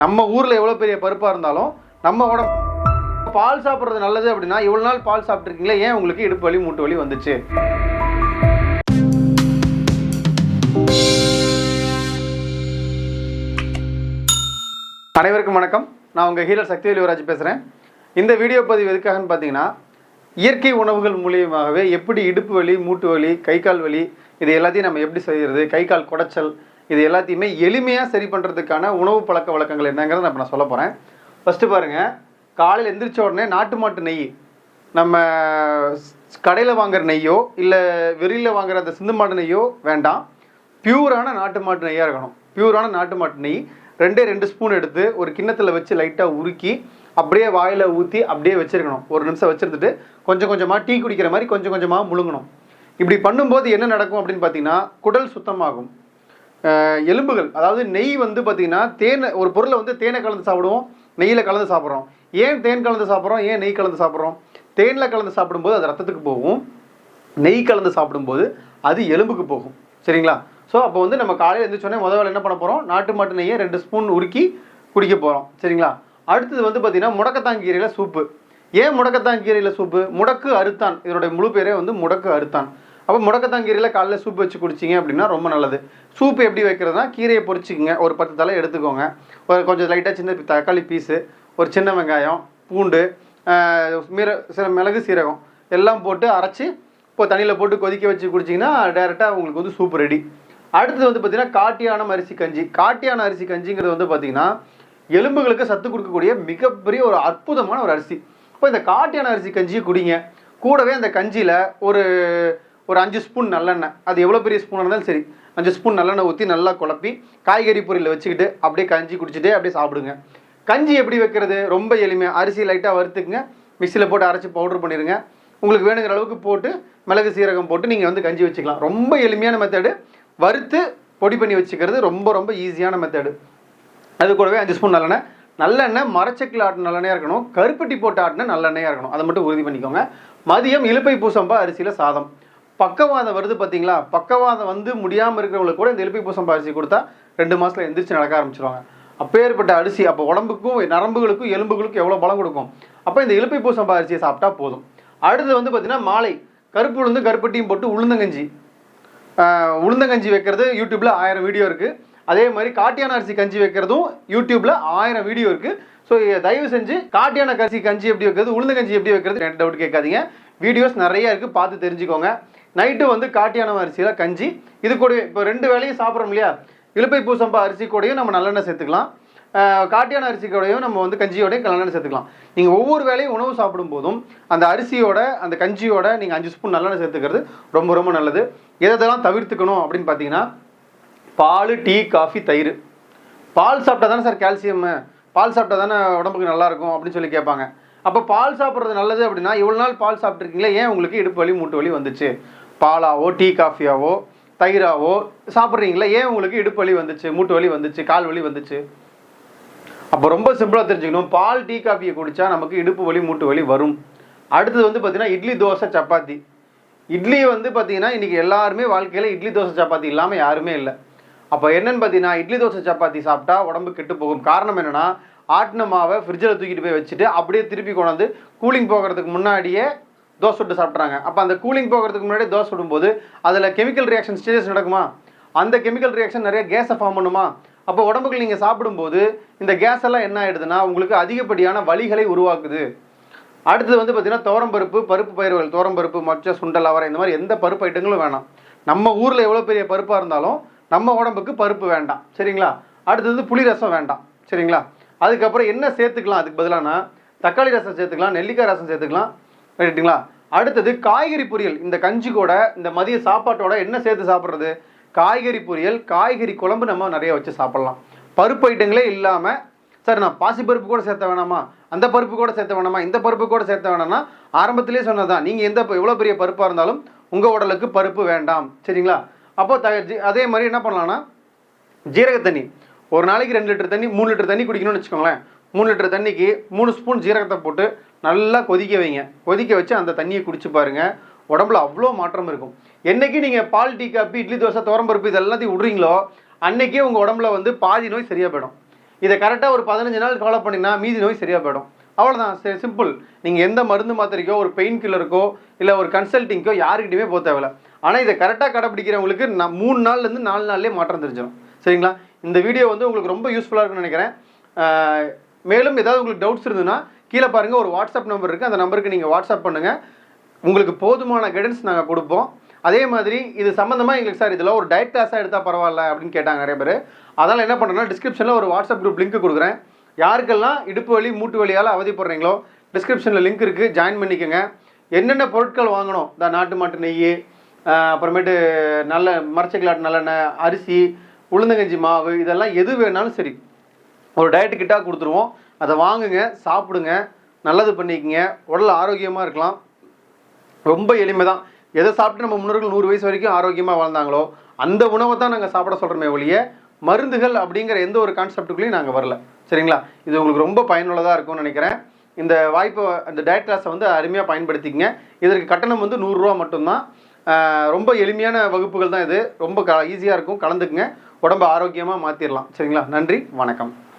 நம்ம ஊரில் எவ்வளோ பெரிய பருப்பாக இருந்தாலும் நம்ம உடம்பு பால் சாப்பிட்றது நல்லது அப்படின்னா இவ்வளோ நாள் பால் சாப்பிட்ருக்கீங்களே ஏன் உங்களுக்கு இடுப்பு வலி மூட்டு வலி வந்துச்சு? அனைவருக்கும் வணக்கம். நான் உங்கள் ஹீரோ சக்தி யுவராஜ் பேசுகிறேன் இந்த வீடியோ பதிவு எதுக்காகன்னு பார்த்தீங்கன்னா இயற்கை உணவுகள் மூலியமாகவே எப்படி இடுப்பு வலி மூட்டு வலி கை கால் வலி இது எல்லாத்தையும் நம்ம எப்படி செய்கிறது கை கால் குடைச்சல் இது எல்லாத்தையுமே எளிமையாக சரி பண்ணுறதுக்கான உணவு பழக்க வழக்கங்கள் என்னங்கிறத நான் இப்போ நான் சொல்ல போகிறேன் ஃபஸ்ட்டு பாருங்கள் காலையில் எந்திரிச்ச உடனே நாட்டு மாட்டு நெய். நம்ம கடையில் வாங்குற நெய்யோ இல்லை வெளியில் வாங்குற அந்த சிந்து மாட்டு நெய்யோ வேண்டாம். பியூரான நாட்டு மாட்டு நெய்யாக இருக்கணும். பியூரான நாட்டு மாட்டு நெய். ரெண்டே ரெண்டு ஸ்பூன் எடுத்து ஒரு கிண்ணத்தில் வச்சு லைட்டாக உருக்கி அப்படியே வாயில் ஊற்றி அப்படியே வச்சுருக்கணும். ஒரு நிமிஷம் வச்சுருந்துட்டு கொஞ்சம் கொஞ்சமாக டீ குடிக்கிற மாதிரி கொஞ்சம் கொஞ்சமாக முழுங்கணும். இப்படி பண்ணும்போது என்ன நடக்கும் அப்படின்னு பார்த்தீங்கன்னா குடல் சுத்தமாகும். எலும்புகள். அதாவது நெய் வந்து பார்த்திங்கன்னா தேனை ஒரு பொருளை வந்து தேனை கலந்து சாப்பிடுவோம் நெய்யில் கலந்து சாப்பிட்றோம். ஏன் தேன் கலந்து சாப்பிட்றோம்? ஏன் நெய் கலந்து சாப்பிட்றோம்? தேனில் கலந்து சாப்பிடும்போது அது ரத்தத்துக்கு போகும். நெய் கலந்து சாப்பிடும்போது அது எலும்புக்கு போகும். சரிங்களா? ஸோ அப்போ வந்து நம்ம காலையில் எழுந்திரிச்சோடனே முதல் வேலை என்ன பண்ண போகிறோம் நாட்டு மாட்டு நெய்யை ரெண்டு ஸ்பூன் உருக்கி குடிக்க போகிறோம் சரிங்களா? அடுத்தது வந்து பார்த்திங்கன்னா முடக்கத்தாங்கீரையில் சூப்பு. ஏன் முடக்கத்தான் கீரையில் சூப்பு? முடக்கு அறுத்தான். இதனுடைய முழு பேரே வந்து முடக்கு அறுத்தான். அப்போ முடக்கத்தான் கீரையில் காலைல சூப் வச்சு குடிச்சிங்க அப்படின்னா ரொம்ப நல்லது. சூப் எப்படி வைக்கிறதுனா கீரையை பொறிச்சிக்கோங்க. ஒரு பத்து தலை எடுத்துக்கோங்க. ஒரு கொஞ்சம் லைட்டாக சின்ன தக்காளி பீஸு ஒரு சின்ன வெங்காயம் பூண்டு மீர மிர சில மிளகு சீரகம் எல்லாம் போட்டு அரைச்சி இப்போ தண்ணியில் போட்டு கொதிக்க வச்சு குடிச்சிங்கன்னா டேரெக்டாக உங்களுக்கு வந்து சூப் ரெடி அடுத்தது வந்து பார்த்திங்கன்னா காட்டியானம் அரிசி கஞ்சி. காட்டியான அரிசி கஞ்சிங்கிறது வந்து பார்த்திங்கன்னா எலும்புகளுக்கு சத்து கொடுக்கக்கூடிய மிகப்பெரிய ஒரு அற்புதமான ஒரு அரிசி. இப்போ இந்த காட்டியான அரிசி கஞ்சியை குடிங்க. கூடவே அந்த கஞ்சியில் ஒரு ஒரு அஞ்சு ஸ்பூன் நல்லெண்ணெய். அது எவ்வளோ பெரிய ஸ்பூனாக இருந்தாலும் சரி அஞ்சு ஸ்பூன் நல்லெண்ணெய் ஊற்றி நல்லா குழப்பி காய்கறி பொரியல் வச்சுக்கிட்டு அப்படியே கஞ்சி குடிச்சிட்டே அப்படியே சாப்பிடுங்க. கஞ்சி எப்படி வைக்கிறது? ரொம்ப எளிமையாக அரிசி லைட்டாக வறுத்துக்குங்க. மிக்சியில் போட்டு அரைச்சி பவுடர் பண்ணிடுங்க. உங்களுக்கு வேணுங்கிற அளவுக்கு போட்டு மிளகு சீரகம் போட்டு நீங்கள் வந்து கஞ்சி வச்சுக்கலாம். ரொம்ப எளிமையான மெத்தடு வறுத்து பொடி பண்ணி வச்சுக்கிறது ரொம்ப ரொம்ப ஈஸியான மெத்தடு அது கூடவே அஞ்சு ஸ்பூன் நல்லெண்ணெய். நல்லெண்ணெய் மரச்சக்கில் ஆட்டின நல்லெண்ணெயாக இருக்கணும். கருப்பட்டி போட்டு ஆட்டின நல்லெண்ணெயாக இருக்கணும். அதை மட்டும் உறுதி பண்ணிக்கோங்க. மதியம் இலுப்பை பூசம்பா அரிசியில் சாதம். பக்கவாதம் வருது பார்த்தீங்களா பக்கவாதம் வந்து முடியாமல் இருக்கிறவங்களுக்கு கூட இந்த இலுப்பை பூசம்பா கொடுத்தா ரெண்டு மாதத்தில் எந்திரிச்சு நடக்க ஆரம்பிச்சிருவாங்க. அப்பேற்பட்ட அரிசி அப்போ உடம்புக்கும் நரம்புகளுக்கும் எலும்புகளுக்கும் எவ்வளோ பலம் கொடுக்கும்? அப்போ இந்த இலுப்பை பூசம்பா சாப்பிட்டா போதும். அடுத்தது வந்து பார்த்தீங்கன்னா மாலை. கருப்பு உளுந்து கருப்பட்டியும் போட்டு உளுந்தங்கஞ்சி. உளுந்தங்கஞ்சி வைக்கிறது யூடியூப்பில் ஆயிரம் வீடியோ இருக்குது அதே மாதிரி காட்டியான அரிசி கஞ்சி வைக்கிறதும் யூடியூப்பில் ஆயிரம் வீடியோ இருக்குது ஸோ தயவு செஞ்சு காட்டியான அரிசி கஞ்சி எப்படி வைக்கிறது உளுந்தங்கஞ்சி எப்படி வைக்கிறது ரெண்டு டவுட் கேட்காதீங்க. வீடியோஸ் நிறைய இருக்குது பார்த்து தெரிஞ்சுக்கோங்க. நைட்டு வந்து காட்டியானம் அரிசியில் கஞ்சி இது கூட இப்போ ரெண்டு வேலையும் சாப்பிட்றோம் இல்லையா? இலுப்பை பூசம்பா அரிசி கூடயும் நம்ம நல்லெண்ணெய் சேர்த்துக்கலாம். காட்டியான அரிசி கூடயும் நம்ம வந்து கஞ்சியோடையும் நல்லெண்ணெய் சேர்த்துக்கலாம். நீங்கள் ஒவ்வொரு வேலையும் உணவு சாப்பிடும் போதும் அந்த அரிசியோட அந்த கஞ்சியோட நீங்கள் அஞ்சு ஸ்பூன் நல்லெண்ணெய் சேர்த்துக்கிறது ரொம்ப ரொம்ப நல்லது. எதெல்லாம் தவிர்த்துக்கணும் அப்படின்னு பார்த்தீங்கன்னா பால் டீ காஃபி தயிர். பால் சாப்பிட்டா தானே சார் கால்சியம் பால் சாப்பிட்டா தானே உடம்புக்கு நல்லாயிருக்கும் அப்படின்னு சொல்லி கேட்பாங்க. அப்போ பால் சாப்பிட்றது நல்லது அப்படின்னா இவ்வளோ நாள் பால் சாப்பிட்ருக்கீங்களே ஏன் உங்களுக்கு இடுப்பு வலி மூட்டு வலி வந்துச்சு? பாலாவோ டீ காஃபியாவோ தயிராவோ சாப்பிட்றீங்களா? ஏன் உங்களுக்கு இடுப்பு வலி வந்துச்சு மூட்டு வலி வந்துச்சு கால் வலி வந்துச்சு? அப்போ ரொம்ப சிம்பிளாக தெரிஞ்சுக்கணும். பால் டீ காஃபியை குடித்தா நமக்கு இடுப்பு வலி மூட்டு வலி வரும். அடுத்தது வந்து பார்த்தீங்கன்னா இட்லி தோசை சப்பாத்தி. இட்லி வந்து பார்த்தீங்கன்னா இன்றைக்கி எல்லாருமே வாழ்க்கையில் இட்லி தோசை சப்பாத்தி இல்லாமல் யாருமே இல்லை. அப்போ என்னென்னு பார்த்தீங்கன்னா இட்லி தோசை சப்பாத்தி சாப்பிட்டா உடம்பு கெட்டு போகும். காரணம் என்னென்னா ஆட்டின மாவை ஃப்ரிட்ஜில் தூக்கிட்டு போய் வச்சுட்டு அப்படியே திருப்பி கொண்டாந்து கூலிங் போகிறதுக்கு முன்னாடியே தோசை சுட்டு சாப்பிட்றாங்க அப்போ அந்த கூலிங் போகிறதுக்கு முன்னாடியே தோசை சுடும்போது அதில் கெமிக்கல் ரியாக்ஷன் ஸ்டேஜஸ் நடக்குமா? அந்த கெமிக்கல் ரியாக்ஷன் நிறைய கேஸை ஃபார்ம் பண்ணுமா? அப்போ உடம்புக்கு நீங்கள் சாப்பிடும்போது இந்த கேஸ் எல்லாம் என்ன ஆகிடுதுன்னா உங்களுக்கு அதிகப்படியான வலிகளை உருவாக்குது. அடுத்தது வந்து பார்த்தீங்கன்னா துவரம்பருப்பு பருப்பு பயிர்கள் துவரம்பருப்பு மொச்சை சுண்டல் அவரை இந்த மாதிரி எந்த பருப்பு ஐட்டங்களும் வேணாம். நம்ம ஊரில் எவ்வளோ பெரிய பருப்பாக இருந்தாலும் நம்ம உடம்புக்கு பருப்பு வேண்டாம். சரிங்களா? அடுத்தது புளி ரசம் வேண்டாம். சரிங்களா? அதுக்கப்புறம் என்ன சேர்த்துக்கலாம்? அதுக்கு பதிலானா தக்காளி ரசம் சேர்த்துக்கலாம் நெல்லிக்காய் ரசம் சேர்த்துக்கலாம். ரைட்டுங்களா அடுத்தது காய்கறி பொரியல். இந்த கஞ்சி கூட இந்த மதிய சாப்பாட்டோட என்ன சேர்த்து சாப்பிட்றது? காய்கறி பொரியல் காய்கறி குழம்பு நம்ம நிறைய வச்சு சாப்பிட்லாம். பருப்பு ஐட்டங்களே இல்லாமல் சார் நான் பாசி பருப்பு கூட சேர்த்த வேணாமா? அந்த பருப்பு கூட சேர்த்த வேணாமா? இந்த பருப்பு கூட சேர்த்த வேணாம்னா ஆரம்பத்திலே சொன்னதான் நீங்கள் எந்த எவ்வளோ பெரிய பருப்பாக இருந்தாலும் உங்கள் உடலுக்கு பருப்பு வேண்டாம். சரிங்களா? அப்போ த ஜி- அதே மாதிரி என்ன பண்ணலாம்னா ஜீரக தண்ணி ஒரு நாளைக்கு ரெண்டு லிட்டர் தண்ணி மூணு லிட்டர் தண்ணி குடிக்கணும்னு வச்சுக்கோங்களேன். மூணு லிட்டர் தண்ணிக்கு மூணு ஸ்பூன் ஜீரகத்தை போட்டு நல்லா கொதிக்க வைங்க. கொதிக்க வச்சு அந்த தண்ணியை குடிச்சு பாருங்கள் உடம்புல அவ்வளோ மாற்றம் இருக்கும். என்னைக்கு நீங்கள் பால் டீ காப்பி இட்லி தோசை துவரம்பருப்பு இது எல்லாத்தையும் விட்றீங்களோ அன்றைக்கே உங்கள் உடம்புல வந்து பாதி நோய் சரியாக போயிடும். இதை கரெக்டாக ஒரு பதினஞ்சு நாள் ஃபாலோ பண்ணிங்கன்னா மீதி நோய் சரியாக போயிடும். அவ்வளோதான் சிம்பிள் நீங்கள் எந்த மருந்து மாத்திரைக்கோ ஒரு பெயின் கில்லருக்கோ இல்லை ஒரு கன்சல்ட்டிங்கோ யாருக்கிட்டையுமே போக தேவையில்ல. ஆனால் இதை கரெக்டாக கடைப்பிடிக்கிறவங்களுக்கு நான் மூணு நாள்லேருந்து நாலு நாள்லேயே மாற்றம் தெரிஞ்சிடும். சரிங்களா? இந்த வீடியோ வந்து உங்களுக்கு ரொம்ப யூஸ்ஃபுல்லாக இருக்கும்னு நினைக்கிறேன். மேலும் ஏதாவது உங்களுக்கு டவுட்ஸ் இருந்ததுன்னா கீழே பாருங்கள் ஒரு வாட்ஸ்அப் நம்பர் இருக்குது அந்த நம்பருக்கு நீங்கள் வாட்ஸ்அப் பண்ணுங்கள் உங்களுக்கு போதுமான கைடன்ஸ் நாங்கள் கொடுப்போம். அதே மாதிரி இது சம்மந்தமாக எங்களுக்கு சார் இதெல்லாம் ஒரு டயட் கிளாஸாக எடுத்தால் பரவாயில்ல அப்படின்னு கேட்டாங்க நிறைய பேர். அதனால் என்ன பண்ணுறேன்னா டிஸ்கிரிப்ஷனில் ஒரு வாட்ஸ்அப் குரூப் லிங்க் கொடுக்குறேன். யாருக்கெல்லாம் இடுப்பு வலி மூட்டு வலியால் அவதிப்படுறீங்களோ டிஸ்கிரிப்ஷனில் லிங்க் இருக்குது ஜாயின் பண்ணிக்கோங்க. என்னென்ன பொருட்கள் வாங்கணும்? இந்த நாட்டு மாட்டு நெய் அப்புறமேட்டு நல்ல மரச்சக்கிலாட்டு நல்லெண்ணெய் அரிசி உளுந்தங்கஞ்சி மாவு இதெல்லாம் எது வேணாலும் சரி. ஒரு டயட் கிட்டாக கொடுத்துருவோம். அதை வாங்குங்க சாப்பிடுங்க நல்லது பண்ணிக்கங்க. உடல் ஆரோக்கியமாக இருக்கலாம். ரொம்ப எளிமை தான் எதை சாப்பிட்டு நம்ம முன்னோர்கள் நூறு வயசு வரைக்கும் ஆரோக்கியமாக வாழ்ந்தாங்களோ அந்த உணவை தான் நாங்கள் சாப்பிட சொல்கிறோமே ஒழிய மருந்துகள் அப்படிங்கிற எந்த ஒரு கான்செப்டுக்குள்ளேயும் நாங்கள் வரல. சரிங்களா? இது உங்களுக்கு ரொம்ப பயனுள்ளதாக இருக்கும்னு நினைக்கிறேன். இந்த வாய்ப்பை அந்த டயட் கிளாஸை வந்து அருமையாக பயன்படுத்திக்கங்க. இதற்கு கட்டணம் வந்து நூறுரூவா மட்டும்தான். ரொம்ப எளிமையான வகுப்புகள் தான் இது. ரொம்ப க ஈஸியாக இருக்கும். கலந்துக்குங்க. உடம்பு ஆரோக்கியமாக மாற்றிடலாம் சரிங்களா? நன்றி வணக்கம்.